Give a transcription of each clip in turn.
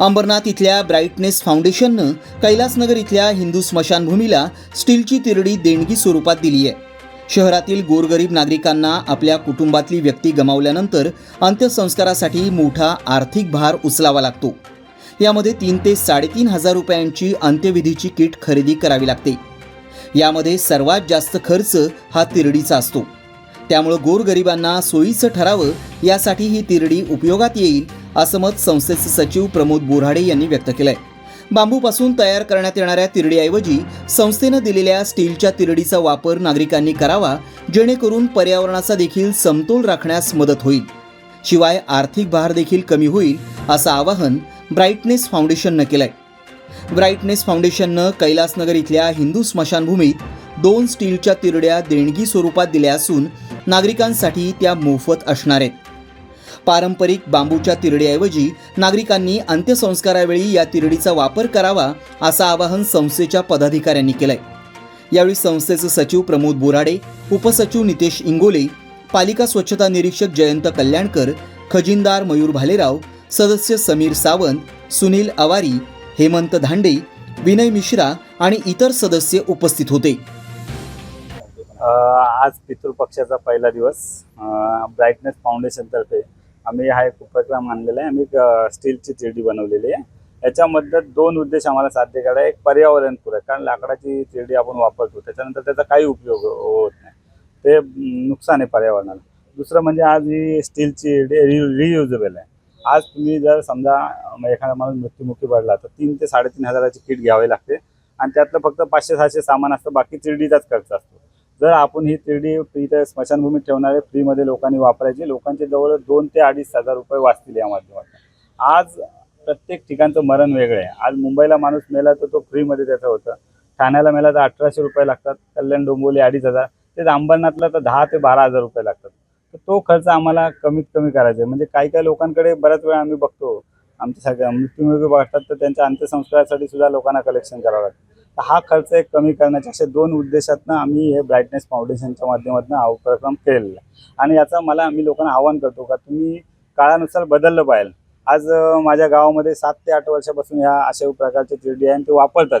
अंबरनाथ इथल्या ब्राईटनेस फाउंडेशननं कैलासनगर इथल्या हिंदू स्मशानभूमीला स्टीलची तिरडी देणगी स्वरूपात दिली आहे. शहरातील गोरगरीब नागरिकांना आपल्या कुटुंबातली व्यक्ती गमावल्यानंतर अंत्यसंस्कारासाठी मोठा आर्थिक भार उचलावा लागतो. यामध्ये तीन ते साडेतीन हजार रुपयांची अंत्यविधीची किट खरेदी करावी लागते. यामध्ये सर्वात जास्त खर्च हा तिरडीचा असतो. त्यामुळं गोरगरिबांना सोयीचं ठरावं यासाठी ही तिरडी उपयोगात येईल असं मत संस्थेचे सचिव प्रमोद बोराडे यांनी व्यक्त केलंय. बांबूपासून तयार करण्यात येणाऱ्या तिरडीऐवजी संस्थेनं दिलेल्या स्टीलच्या तिरडीचा वापर नागरिकांनी करावा जेणेकरून पर्यावरणाचा देखील समतोल राखण्यास मदत होईल. शिवाय आर्थिक भार देखील कमी होईल असं आवाहन ब्राईटनेस फाउंडेशननं केलंय. ब्राईटनेस फाउंडेशननं कैलासनगर इथल्या हिंदू स्मशानभूमीत दोन स्टीलच्या तिरड्या देणगी स्वरूपात दिल्या असून नागरिकांसाठी त्या मोफत असणार आहेत. पारंपरिक बांबूच्या तिरडीऐवजी नागरिकांनी अंत्यसंस्कारावेळी या तिरडीचा वापर करावा असं आवाहन संस्थेच्या पदाधिकाऱ्यांनी केलंय. यावेळी संस्थेचे सचिव प्रमोद बोराडे उपसचिव नितेश इंगोले पालिका स्वच्छता निरीक्षक जयंत कल्याणकर खजिनदार मयूर भालेराव सदस्य समीर सावंत सुनील अवारी हेमंत धांडे विनय मिश्रा आणि इतर सदस्य उपस्थित होते. आज पितृपक्षाचा पहिला दिवस. ब्राईटनेस फाउंडेशनतर्फे आम्ही हा एक उपक्रम आणलेला आहे. आम्ही स्टीलची तिरडी बनवलेली आहे. याच्यामध्ये दोन उद्देश आम्हाला साध्य करायला एक पर्यावरणपूरक कारण लाकडाची तिरडी आपण वापरतो त्याच्यानंतर त्याचा काही उपयोग होत नाही. ते नुकसान आहे पर्यावरणाला. दुसरं म्हणजे आज ही स्टीलची रियुजेबल आहे. आज तुम्ही जर समजा एखादा माणूस मृत्युमुखी पडला तर तीन ते साडेतीन हजाराची किट घ्यावी लागते. आणि त्यातलं फक्त पाचशे सहाशे सामान असतं बाकी तिरडीचाच खर्च असतो. जर आपण ही तिरडी तर स्मशानभूमीत ठेवणारे फ्रीमध्ये लोकांनी वापरायची लोकांचे जवळ दोन ते अडीच हजार रुपये वाचतील या माध्यमातून. आज प्रत्येक ठिकाणचं मरण वेगळं आहे. आज मुंबईला माणूस मेला तर तो फ्रीमध्ये त्याचं होतं. ठाण्याला मेला तर अठराशे रुपये लागतात. कल्याण डोंबोली अडीच हजार. तेच अंबरनाथला तर दहा ते बारा हजार रुपये लागतात. तर तो खर्च आम्हाला कमीत कमी करायचा आहे. म्हणजे काही काही लोकांकडे बऱ्याच वेळा आम्ही बघतो. आमच्या सगळ्या मृत्यूमुखी वाटतात तर त्यांच्या अंत्यसंस्कारासाठी सुद्धा लोकांना कलेक्शन करावं लागतं. तर हा खर्च एक कमी करण्याच्या अशा दोन उद्देशातनं आम्ही हे ब्राईटनेस फाउंडेशनच्या माध्यमातून हा उपक्रम केलेला आहे. आणि याचं मला आम्ही लोकांना आवाहन करतो का तुम्ही काळानुसार बदललं पाहिजे आज माझ्या गावामध्ये सात ते आठ वर्षापासून ह्या अशा प्रकारच्या तिरडी आहे आणि ते वापरतात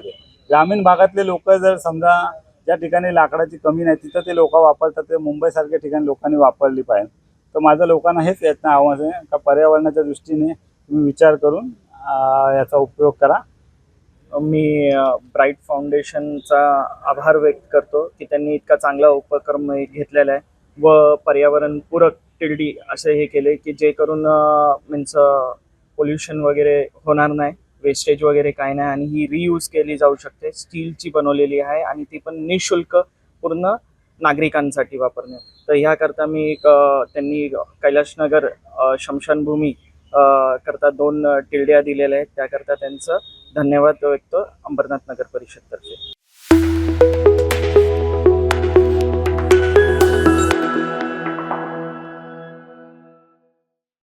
ग्रामीण भागातले लोक जर समजा ज्या ठिकाणी लाकडाची कमी नाही तिथं ते लोक वापरतात. ते मुंबईसारख्या ठिकाणी लोकांनी वापरली पाहिजे तर माझं लोकांना हेच यातनं आव्हान आहे का पर्यावरणाच्या दृष्टीने तुम्ही विचार करून याचा उपयोग करा. मी ब्राईट फाउंडेशनचा आभार व्यक्त करतो की त्यांनी इतका चांगला उपक्रम घेतलेला आहे व पर्यावरणपूरक टिल्डी असे हे केले की जे करून मीन्स पोल्युशन वगैरे होणार नाही वेस्टेज वगैरे काय नाही आणि ही रियूज केली जाऊ शकते स्टीलची बनवलेली आहे आणि ती पण निशुल्क पूर्ण नागरिकांसाठी वापरणे तर ह्याकरता मी एक, त्यांनी कैलाशनगर शमशानभूमी करता दोन टिल्ड्या दिलेल्या आहेत. त्याकरता त्यांचं धन्यवाद व्यक्त अंबरनाथ नगर परिषदतर्फे